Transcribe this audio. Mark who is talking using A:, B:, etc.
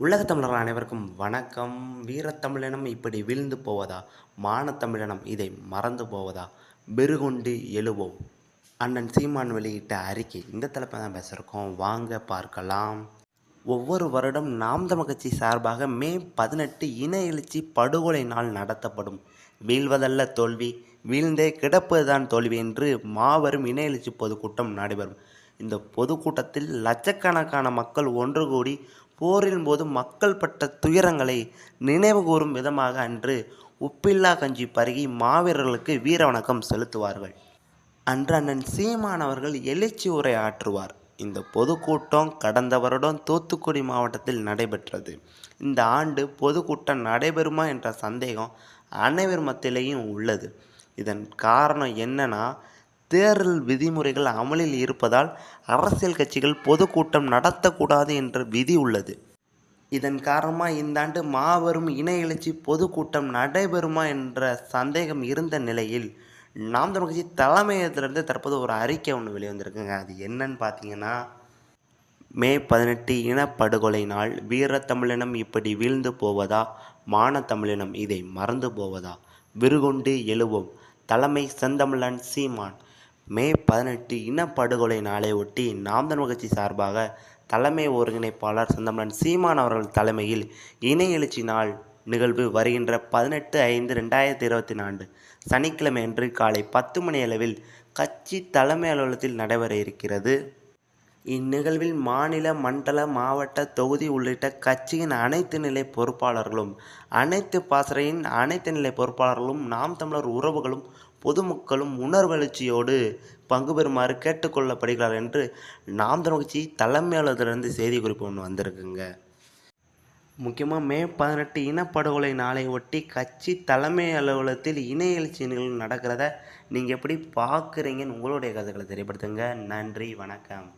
A: உலகத் அனைவருக்கும் வணக்கம். வீரத்தமிழனம் இப்படி வீழ்ந்து போவதா? மானத்தமிழனம் இதை மறந்து போவதா? பெருகொண்டு எழுவோம். அண்ணன் சீமான் வெளியிட்ட அறிக்கை இந்த தலைப்பை தான் பேசுகிறோம் வாங்க பார்க்கலாம். ஒவ்வொரு வருடம் நாம் தமிழ் கட்சி சார்பாக மே பதினெட்டு இன எழுச்சி படுகொலை நாள் நடத்தப்படும். வீழ்வதல்ல தோல்வி வீழ்ந்தே கிடப்பதுதான் தோல்வி என்று மாபெரும் இன எழுச்சி பொதுக்கூட்டம் நடைபெறும். இந்த பொதுக்கூட்டத்தில் லட்சக்கணக்கான மக்கள் ஒன்று கூடி போரின் போது மக்கள் பட்ட துயரங்களை நினைவுகூரும் விதமாக அன்று உப்பில்லா கஞ்சி பருகி மாவீரர்களுக்கு வீர வணக்கம் செலுத்துவார்கள். அன்று அண்ணன் சீமான் அவர்கள் எழுச்சி உரை ஆற்றுவார். இந்த பொதுக்கூட்டம் கடந்த வருடம் தூத்துக்குடி மாவட்டத்தில் நடைபெற்றது. இந்த ஆண்டு பொதுக்கூட்டம் நடைபெறுமா என்ற சந்தேகம் அனைவர் மத்தியிலேயும் உள்ளது. இதன் காரணம் என்னன்னா தேர்தல் விதிமுறைகள் அமலில் இருப்பதால் அரசியல் கட்சிகள் பொதுக்கூட்டம் நடத்தக்கூடாது என்ற விதி உள்ளது. இதன் காரணமாக இந்த ஆண்டு மாபெரும் இன எழுச்சி பொதுக்கூட்டம் நடைபெறுமா என்ற சந்தேகம் இருந்த நிலையில் நாம் தமிழ் கட்சி தலைமையகத்திலிருந்து தற்போது ஒரு அறிக்கை ஒன்று வெளிவந்திருக்குங்க. அது என்னன்னு பார்த்தீங்கன்னா மே பதினெட்டு இனப்படுகொலை நாள் வீரத்தமிழினம் இப்படி வீழ்ந்து போவதா மானத்தமிழினம் இதை மறந்து போவதா? விருகொண்டு எழுவோம். தலைமை செந்தமிழன் சீமான் மே பதினெட்டு இனப்படுகொலை நாளை ஒட்டி நாம் தமிழ் கட்சி சார்பாக தலைமை ஒருங்கிணைப்பாளர் சந்தமரன் சீமான் அவர்கள் தலைமையில் இணை எழுச்சி நாள் நிகழ்வு வருகின்ற பதினெட்டு ஐந்து ரெண்டாயிரத்தி இருபத்தி நான்கு சனிக்கிழமை அன்று காலை பத்து மணி அளவில் கட்சி தலைமை அலுவலகத்தில் நடைபெற இருக்கிறது. இந்நிகழ்வில் மாநில மண்டல மாவட்ட தொகுதி உள்ளிட்ட கட்சியின் அனைத்து நிலை பொறுப்பாளர்களும் அனைத்து பாசறையின் அனைத்து நிலை பொறுப்பாளர்களும் நாம் தமிழர் உறவுகளும் பொதுமக்களும் உணர்வெழுச்சியோடு பங்கு பெறுமாறு கேட்டுக்கொள்ளப்படுகிறார் என்று நாம் தமிழ் கட்சி தலைமை அலுவலகத்திலிருந்து செய்தி குறிப்பு ஒன்று வந்திருக்குங்க. முக்கியமாக மே பதினெட்டு இனப்படுகொலை நாளை ஒட்டி கட்சி தலைமை அலுவலகத்தில் இணைய எழுச்சி நிகழ்வு நடக்கிறத நீங்கள் எப்படி பார்க்குறீங்கன்னு உங்களுடைய கருத்துக்களை தெரியப்படுத்துங்க. நன்றி வணக்கம்.